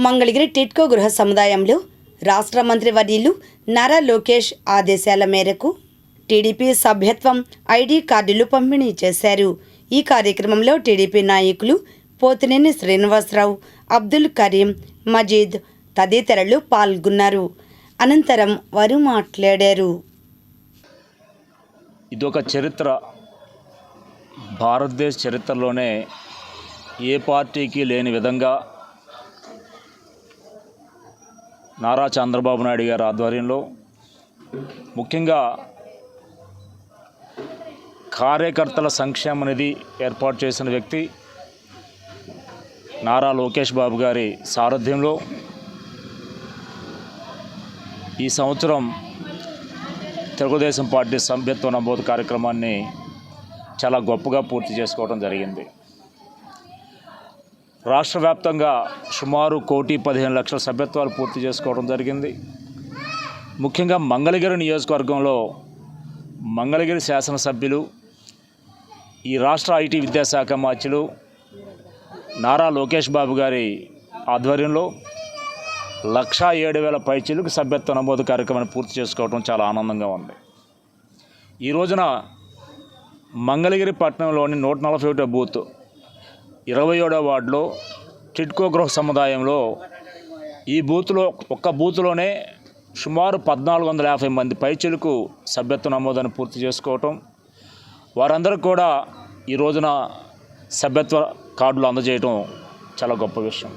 మంగళగిరి టిట్కో గృహ సముదాయంలో రాష్ట్ర మంత్రి వర్యులు నారా లోకేష్ ఆదేశాల మేరకు టీడీపీ సభ్యత్వం ఐడి కార్డులు పంపిణీ చేశారు. ఈ కార్యక్రమంలో టీడీపీ నాయకులు పోతినేని శ్రీనివాసరావు అబ్దుల్ కరీం మజీద్ తదితరులు పాల్గొన్నారు. అనంతరం వారు మాట్లాడారు. ఇదొక చరిత్ర. భారతదేశ చరిత్రలోనే ఏ పార్టీకి లేని విధంగా నారా చంద్రబాబు నాయుడు గారి ఆధ్వర్యంలో ముఖ్యంగా కార్యకర్తల సంక్షేమ నిధి ఏర్పాటు చేసిన వ్యక్తి నారా లోకేష్ బాబు గారి సారథ్యంలో ఈ సంవత్సరం తెలుగుదేశం పార్టీ సభ్యత్వ నమోదు కార్యక్రమాన్ని చాలా గొప్పగా పూర్తి చేసుకోవడం జరిగింది. రాష్ట్ర వ్యాప్తంగా సుమారు కోటి పదిహేను లక్షల సభ్యత్వాలు పూర్తి చేసుకోవడం జరిగింది. ముఖ్యంగా మంగళగిరి నియోజకవర్గంలో మంగళగిరి శాసనసభ్యులు ఈ రాష్ట్ర ఐటీ విద్యాశాఖ మార్చులు నారా లోకేష్ బాబు గారి ఆధ్వర్యంలో లక్షా ఏడు వేల పైచీలకు సభ్యత్వ నమోదు కార్యక్రమాన్ని పూర్తి చేసుకోవడం చాలా ఆనందంగా ఉంది. ఈ రోజున మంగళగిరి పట్టణంలోని నూట నలభై ఒకటో బూత్ ఇరవై ఏడో వార్డులో టిడ్కో గృహ సముదాయంలో ఈ బూత్లో ఒక్క బూత్లోనే సుమారు పద్నాలుగు వందల యాభై మంది పైచీలకు సభ్యత్వ నమోదాన్ని పూర్తి చేసుకోవటం. వారందరూ కూడా ఈ రోజున సభ్యత్వ కార్డులు అందజేయటం చాలా గొప్ప విషయం.